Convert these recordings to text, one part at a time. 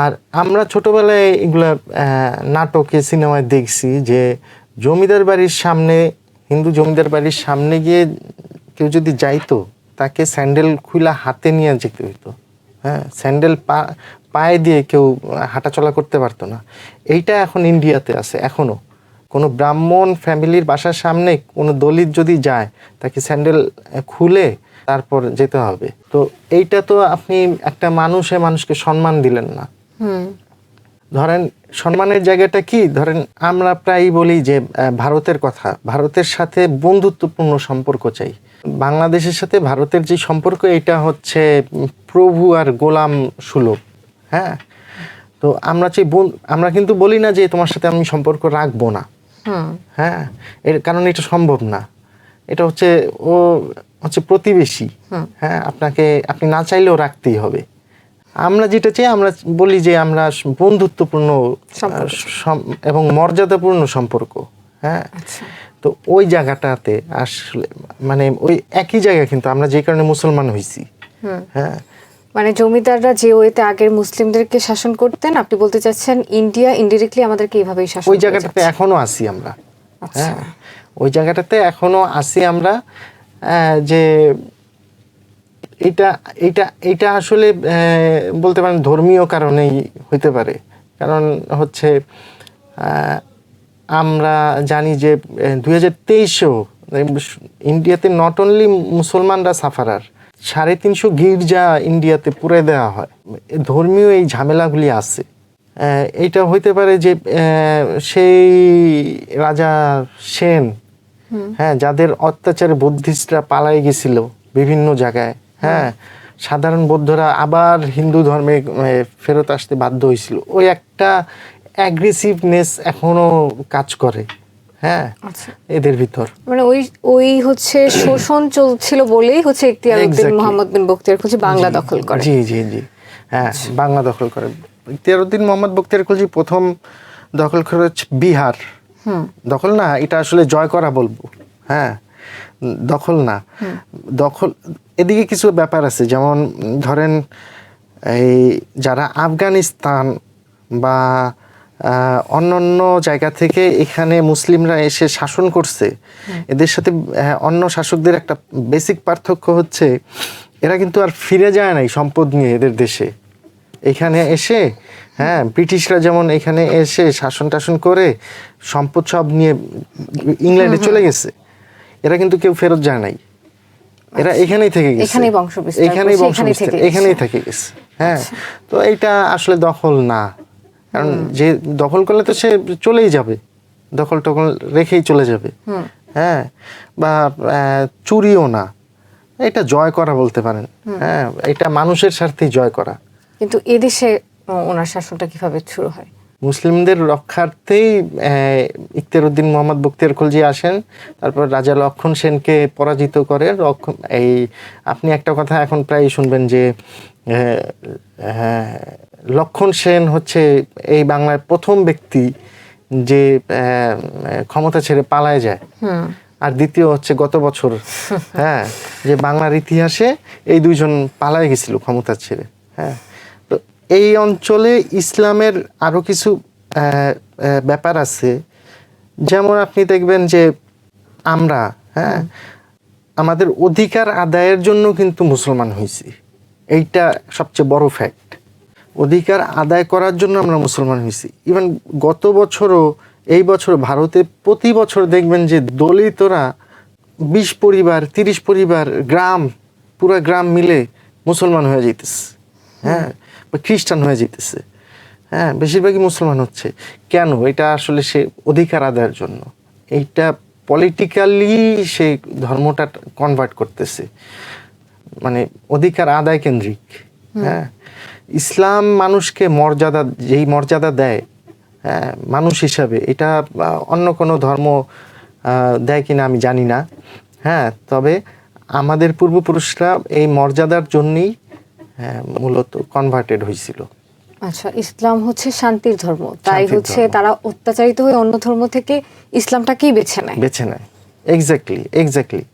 আর আমরা ছোটবেলায় এগুলা নাটকে, সিনেমায় দেখছি যে জমিদার বাড়ির সামনে, হিন্দু জমিদার বাড়ির সামনে গিয়ে কেউ যদি যাইতো, তাকে স্যান্ডেল খুলা হাতে নিয়ে যেতে হইতো। হ্যাঁ স্যান্ডেল পা, পায়ে দিয়ে কেউ হাঁটাচলা করতে পারতো না। এইটা এখন ইন্ডিয়াতে আছে এখনও কোনো ব্রাহ্মণ ফ্যামিলির বাসার সামনে কোনো দলিত যদি যায়, তাকে স্যান্ডেল খুলে তারপর যেতে হবে। তো এইটা তো আপনি একটা মানুষে মানুষকে সম্মান দিলেন না। ধরেন সম্মানের জায়গাটা কি? ধরেন আমরা প্রায়ই বলি যে ভারতের কথা। ভারতের সাথে বন্ধুত্বপূর্ণ সম্পর্ক চাই। বাংলাদেশের সাথে ভারতের যে সম্পর্ক এটা হচ্ছে প্রভু আর গোলাম সুলভ। হ্যাঁ? তো আমরা চাই আমরা কিন্তু বলি না যে তোমার সাথে আমি সম্পর্ক রাখব না। হ্যাঁ? এর কারণ এটা সম্ভব না। এটা হচ্ছে ও হচ্ছে প্রতিবেশী। হ্যাঁ? আপনাকে আপনি না চাইলেও রাখতেই হবে। আমরা যেটা চাই আমরা বলি যে আমরা বন্ধুত্বপূর্ণ এবং মর্যাদাপূর্ণ সম্পর্ক হ্যাঁ? আচ্ছা। তো ওই জায়গাটাতে আসলে মানে ওই একই জায়গা কিন্তু আমরা যে কারণে মুসলমান হয়েছি হ্যাঁ? মানে জমিদাররা যে ওয়েতে আগের মুসলিমদেরকে শাসন করতেন আপনি বলতে চাচ্ছেন ইন্ডিয়া ইনডিরেক্টলি আমাদেরকে এইভাবেই শাসন ওই জায়গাটাতে। এখনও আসি আমরা আচ্ছা। হ্যাঁ? ওই জায়গাটাতে এখনও আসি আমরা যে এটা এটা এটা আসলে বলতে পারেন ধর্মীয় কারণেই হইতে পারে। কারণ হচ্ছে আমরা জানি যে দুই হাজার তেইশেও ইন্ডিয়াতে নট অনলি মুসলমানরা সাফারার সাড়ে তিনশো গির্জা ইন্ডিয়াতে পুরে দেওয়া হয়। ধর্মীয় এই ঝামেলাগুলি আছে। এইটা হইতে পারে যে সেই রাজা সেন হ্যাঁ যাদের অত্যাচারে বুদ্ধিস্টরা পালাই গেছিল বিভিন্ন জায়গায়। হ্যাঁ সাধারণ বৌদ্ধরা আবার হিন্দু ধর্মে ফেরত আসতে বাধ্য হয়েছিল। ওই একটা অ্যাগ্রেসিভনেস এখনও কাজ করে হ্যাঁ আচ্ছা। এদের ভিতর। মানে ওই ওই হচ্ছে শোষণ চলছিল বলেই হচ্ছে ইখতিয়ার উদ্দিন. মোহাম্মদ বিন বখতিয়ার খুঁজে বাংলা দখল করে। জি জি জি। হ্যাঁ বাংলা দখল করে। ইখতিয়ারউদ্দিন মোহাম্মদ বখতিয়ার খলজি প্রথম দখল করে হচ্ছে বিহার। দখল না এটা আসলে জয় করা বলব। হ্যাঁ দখল না। দখল এদিকে কিছু ব্যাপার আছে যেমন ধরেন এই যারা আফগানিস্তান বা অন্যান্য জায়গা থেকে এখানে মুসলিমরা এসে শাসন করছে এদের সাথে অন্য শাসকদের একটা বেসিক পার্থক্য হচ্ছে এরা কিন্তু আর ফিরে যায় নাই সম্পদ নিয়ে এদের দেশে। এখানে এসে হ্যাঁ ব্রিটিশরা যেমন এখানে এসে শাসন টাসন করে সম্পদ সব নিয়ে ইংল্যান্ডে চলে গেছে এরা কিন্তু কেউ ফেরত যায় নাই। এরা এখানেই থেকে গেছে। এখানেই বংশ বিস্তার এখানেই বংশ বিস্তার। এখানেই থেকে গেছে। হ্যাঁ তো এইটা আসলে দখল না। কারণ যে দখল করলে তো সে চলেই যাবে। দখল টখল রেখেই চলে যাবে। হ্যাঁ বা চুরিও না। এটা জয় করা বলতে পারেন। হ্যাঁ এটা মানুষের স্বার্থেই জয় করা। কিন্তু এদেশে ওনার শাসনটা কীভাবে শুরু হয়? মুসলিমদের রক্ষার্থেই ইখতিয়ার উদ্দিন মোহাম্মদ বখতিয়ার খলজি আসেন তারপর রাজা লক্ষণ সেনকে পরাজিত করে। লক্ষণ এই আপনি একটা কথা এখন প্রায় শুনবেন যে লক্ষণ সেন হচ্ছে এই বাংলার প্রথম ব্যক্তি যে ক্ষমতা ছেড়ে পালায় যায়। আর দ্বিতীয় হচ্ছে গত বছর হ্যাঁ যে বাংলার ইতিহাসে এই দুইজন পালায় গেছিল ক্ষমতা ছেড়ে হ্যাঁ। এই অঞ্চলে ইসলামের আরও কিছু ব্যাপার আছে। যেমন আপনি দেখবেন যে আমরা হ্যাঁ আমাদের অধিকার আদায়ের জন্য কিন্তু মুসলমান হয়েছি। এইটা সবচেয়ে বড় ফ্যাক্ট অধিকার আদায় করার জন্য আমরা মুসলমান হয়েছি। ইভেন গত বছরও, এই বছর ভারতে প্রতি বছর দেখবেন যে দলিতরা বিশ পরিবার, তিরিশ পরিবার, গ্রাম, পুরা গ্রাম মিলে মুসলমান হয়ে যেতেছে হ্যাঁ বা খ্রিস্টান হয়ে যেতেছে হ্যাঁ বেশিরভাগই মুসলমান হচ্ছে। কেন? এটা আসলে সে অধিকার আদায়ের জন্য। এইটা পলিটিক্যালি সে ধর্মটা কনভার্ট করতেছে। মানে অধিকার আদায় কেন্দ্রিক। হ্যাঁ ইসলাম মানুষকে মর্যাদা যেই মর্যাদা দেয় হ্যাঁ মানুষ হিসাবে এটা অন্য কোনো ধর্ম দেয় কিনা আমি জানি না। হ্যাঁ তবে আমাদের পূর্বপুরুষরা এই মর্যাদার জন্যই মূলত কনভার্টেড হয়েছিল আচ্ছা ইসলাম হচ্ছে শান্তির ধর্ম। তাই হচ্ছে তারা অত্যাচারিত হয়ে অন্য ধর্ম থেকে ইসলামটাকেই বেছে নেয়। বেছে নেয়। এক্স্যাক্টলি এক্স্যাক্টলি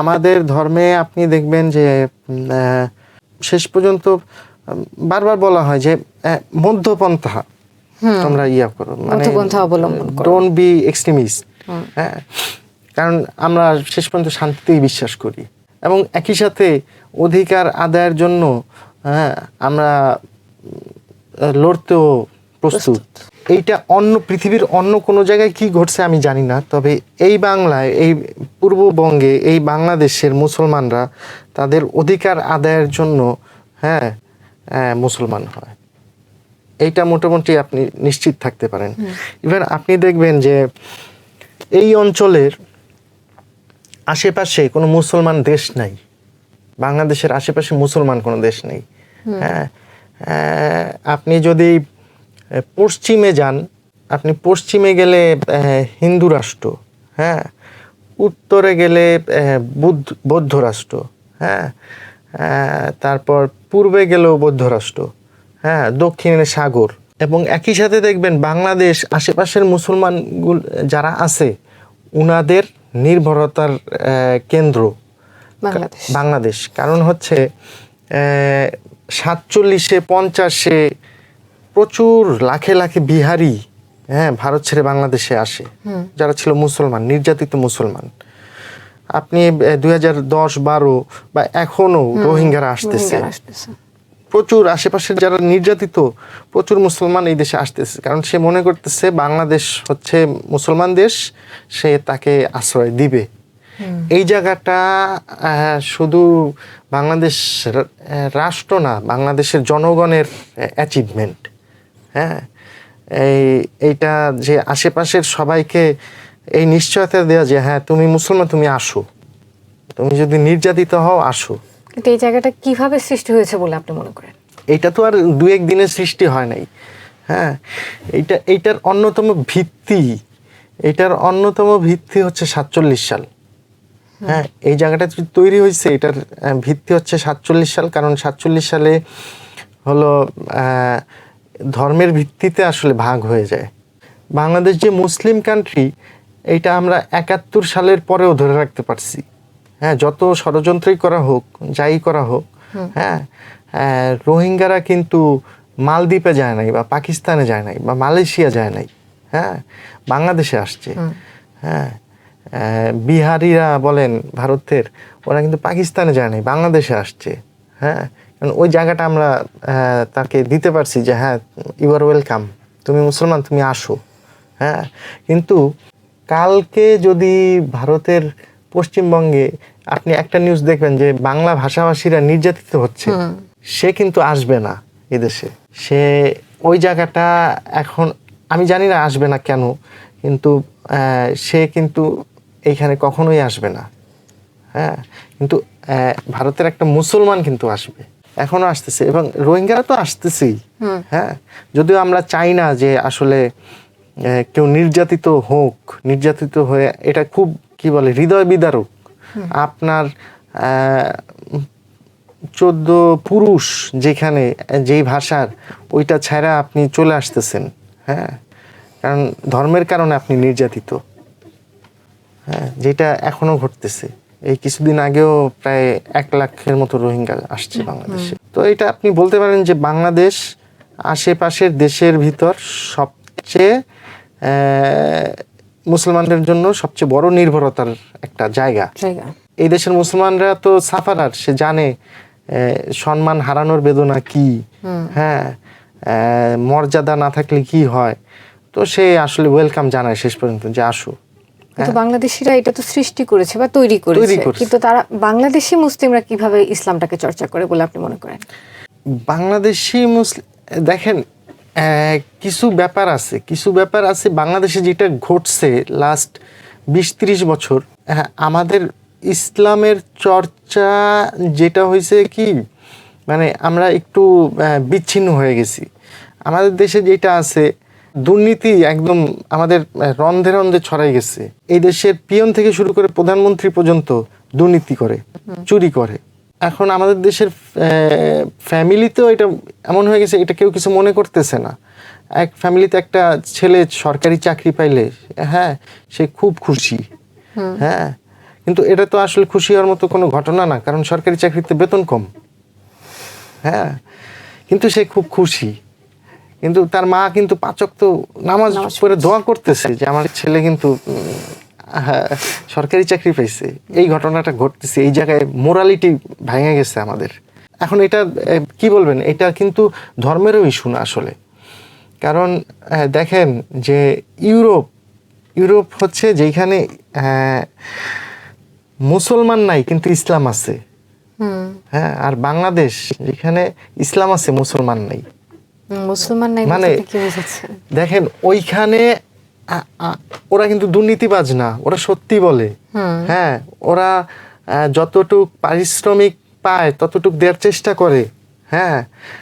আমাদের ধর্মে আপনি দেখবেন যে শেষ পর্যন্ত বারবার বলা হয় যে মধ্যপন্থা। তোমরা ইয়া করো মানে মধ্যপন্থা অবলম্বন করো। ডোন্ট বি এক্সট্রিমিস্ট হ্যাঁ কারণ আমরা শেষ পর্যন্ত শান্তিতেই বিশ্বাস করি। এবং একই সাথে অধিকার আদায়ের জন্য হ্যাঁ আমরা লড়তেও প্রস্তুত। এইটা অন্য পৃথিবীর অন্য কোনো জায়গায় কি ঘটছে আমি জানি না তবে এই বাংলায় এই পূর্ববঙ্গে এই বাংলাদেশের মুসলমানরা তাদের অধিকার আদায়ের জন্য হ্যাঁ আহ, মুসলমান হয়। এইটা মোটামুটি আপনি নিশ্চিত থাকতে পারেন। ইভেন আপনি দেখবেন যে এই অঞ্চলের আশেপাশে কোনো মুসলমান দেশ নাই। বাংলাদেশের আশেপাশে মুসলমান কোনো দেশ নেই। হ্যাঁ আপনি যদি পশ্চিমে যান আপনি পশ্চিমে গেলে হিন্দু রাষ্ট্র হ্যাঁ উত্তরে গেলে বুদ্ধ বৌদ্ধ রাষ্ট্র হ্যাঁ তারপর পূর্বে গেলেও বৌদ্ধ রাষ্ট্র হ্যাঁ দক্ষিণে সাগর এবং একই সাথে দেখবেন বাংলাদেশ আশেপাশের মুসলমান যারা আছে উনাদের নির্ভরতার কেন্দ্র বাংলাদেশ। কারণ হচ্ছে সাতচল্লিশে পঞ্চাশে প্রচুর লাখে লাখে বিহারি হ্যাঁ ভারত ছেড়ে বাংলাদেশে আসে। যারা ছিল মুসলমান নির্যাতিত মুসলমান। আপনি দুই হাজার দশ বারো বা এখনও রোহিঙ্গারা আসতেছে। প্রচুর আশেপাশের যারা নির্যাতিত প্রচুর মুসলমান এই দেশে আসতেছে। কারণ সে মনে করতেছে বাংলাদেশ হচ্ছে মুসলমান দেশ সে তাকে আশ্রয় দিবে। এই জায়গাটা শুধু বাংলাদেশ রাষ্ট্র না বাংলাদেশের জনগণের অ্যাচিভমেন্ট হ্যাঁ? এই এইটা যে আশেপাশের সবাইকে এই নিশ্চয়তা দেওয়া যে হ্যাঁ তুমি মুসলমান তুমি আসো। তুমি যদি নির্যাতিত হও আসো। কিন্তু এই জায়গাটা কীভাবে সৃষ্টি হয়েছে বলে আপনি মনে করেন? এটা তো আর দু এক দিনের সৃষ্টি হয় নাই হ্যাঁ? এইটা এইটার অন্যতম ভিত্তি এটার অন্যতম ভিত্তি হচ্ছে সাতচল্লিশ সাল। হ্যাঁ এই জায়গাটা তৈরি হয়েছে এটার ভিত্তি হচ্ছে সাতচল্লিশ সাল কারণ সাতচল্লিশ সালে হলো ধর্মের ভিত্তিতে আসলে ভাগ হয়ে যায়। বাংলাদেশ যে মুসলিম কান্ট্রি এইটা আমরা একাত্তর সালের পরেও ধরে রাখতে পারছি। হ্যাঁ যত ষড়যন্ত্রই করা হোক যাই করা হোক হ্যাঁ রোহিঙ্গারা কিন্তু মালদ্বীপে যায় নাই বা পাকিস্তানে যায় নাই বা মালয়েশিয়া যায় নাই হ্যাঁ বাংলাদেশে আসছে। হ্যাঁ বিহারিরা বলেন ভারতের ওরা কিন্তু পাকিস্তানে যায় নাই বাংলাদেশে আসছে হ্যাঁ? কারণ ওই জায়গাটা আমরা তাকে দিতে পারছি যে হ্যাঁ ইউ আর ওয়েলকাম তুমি মুসলমান তুমি আসো হ্যাঁ? কিন্তু কালকে যদি ভারতের পশ্চিমবঙ্গে আপনি একটা নিউজ দেখবেন যে বাংলা ভাষাভাষীরা নির্যাতিত হচ্ছে সে কিন্তু আসবে না এদেশে। সে ওই জায়গাটা এখন আমি জানি না আসবে না কেন কিন্তু সে কিন্তু এইখানে কখনোই আসবে না। হ্যাঁ? কিন্তু ভারতের একটা মুসলমান কিন্তু আসবে। এখনও আসতেছে এবং রোহিঙ্গারা তো আসতেছেই। হ্যাঁ? যদিও আমরা চাই না যে আসলে কেউ নির্যাতিত হোক নির্যাতিত হয়ে এটা খুব কি বলে হৃদয় বিদারক। আপনার চোদ্দ পুরুষ যেখানে যেই ভাষার ওইটা ছাড়া আপনি চলে আসতেছেন। হ্যাঁ? কারণ ধর্মের কারণে আপনি নির্যাতিত। হ্যাঁ যেটা এখনও ঘটতেছে। এই কিছুদিন আগেও প্রায় এক লাখের মতো রোহিঙ্গা আসছে বাংলাদেশে। তো এটা আপনি বলতে পারেন যে বাংলাদেশ আশেপাশের দেশের ভিতর সবচেয়ে মুসলমানদের জন্য সবচেয়ে বড় নির্ভরতার একটা জায়গা। এই দেশের মুসলমানরা তো সাফারার সে জানে সম্মান হারানোর বেদনা কি? হ্যাঁ মর্যাদা না থাকলে কি হয়? তো সে আসলে ওয়েলকাম জানায় শেষ পর্যন্ত যে আসো কিন্তু বাংলাদেশিরা এটা তো সৃষ্টি করেছে বা তৈরি করেছে। হ্যাঁ। কিন্তু তারা বাংলাদেশি মুসলিমরা কীভাবে ইসলামটাকে চর্চা করে বলে আপনি মনে করেন? বাংলাদেশি মুসলিম দেখেন কিছু ব্যাপার আছে কিছু ব্যাপার আছে বাংলাদেশে যেটা ঘটছে লাস্ট বিশ ত্রিশ বছর। হ্যাঁ, আমাদের ইসলামের চর্চা যেটা হয়েছে কি মানে আমরা একটু বিচ্ছিন্ন হয়ে গেছি। আমাদের দেশে যেটা আছে দুর্নীতি একদম আমাদের রন্ধে রন্ধে ছড়াই গেছে। এই দেশের পিয়ন থেকে শুরু করে প্রধানমন্ত্রী পর্যন্ত দুর্নীতি করে চুরি করে। এখন আমাদের দেশের ফ্যামিলিতেও এটা এমন হয়ে গেছে এটা কেউ কিছু মনে করতেছে না। এক ফ্যামিলিতে একটা ছেলে সরকারি চাকরি পাইলে হ্যাঁ সে খুব খুশি। হ্যাঁ কিন্তু এটা তো আসলে খুশি হওয়ার মতো কোনো ঘটনা না কারণ সরকারি চাকরিতে বেতন কম। হ্যাঁ কিন্তু সে খুব খুশি। কিন্তু তার মা কিন্তু পাচক তো নামাজ পড়ে দোয়া করতেছে যে আমার ছেলে কিন্তু হ্যাঁ, সরকারি চাকরি পাইছে। এই ঘটনাটা ঘটতেছে এই জায়গায় মোরালিটি ভেঙে গেছে আমাদের। এখন এটা কি বলবেন? এটা কিন্তু ধর্মেরও ইস্যু না আসলে। কারণ দেখেন যে ইউরোপ ইউরোপ হচ্ছে যেখানে আহ, মুসলমান নাই কিন্তু ইসলাম আছে। হুম। হ্যাঁ আর বাংলাদেশ যেখানে ইসলাম আছে মুসলমান নাই। মুসলমান নাই মানে- দেখেন ওইখানে ওরা কিন্তু দুর্নীতিবাজ না ওরা সত্যি বলে। হ্যাঁ ওরা যতটুক পারিশ্রমিক পায় ততটুক দেওয়ার চেষ্টা করে। হ্যাঁ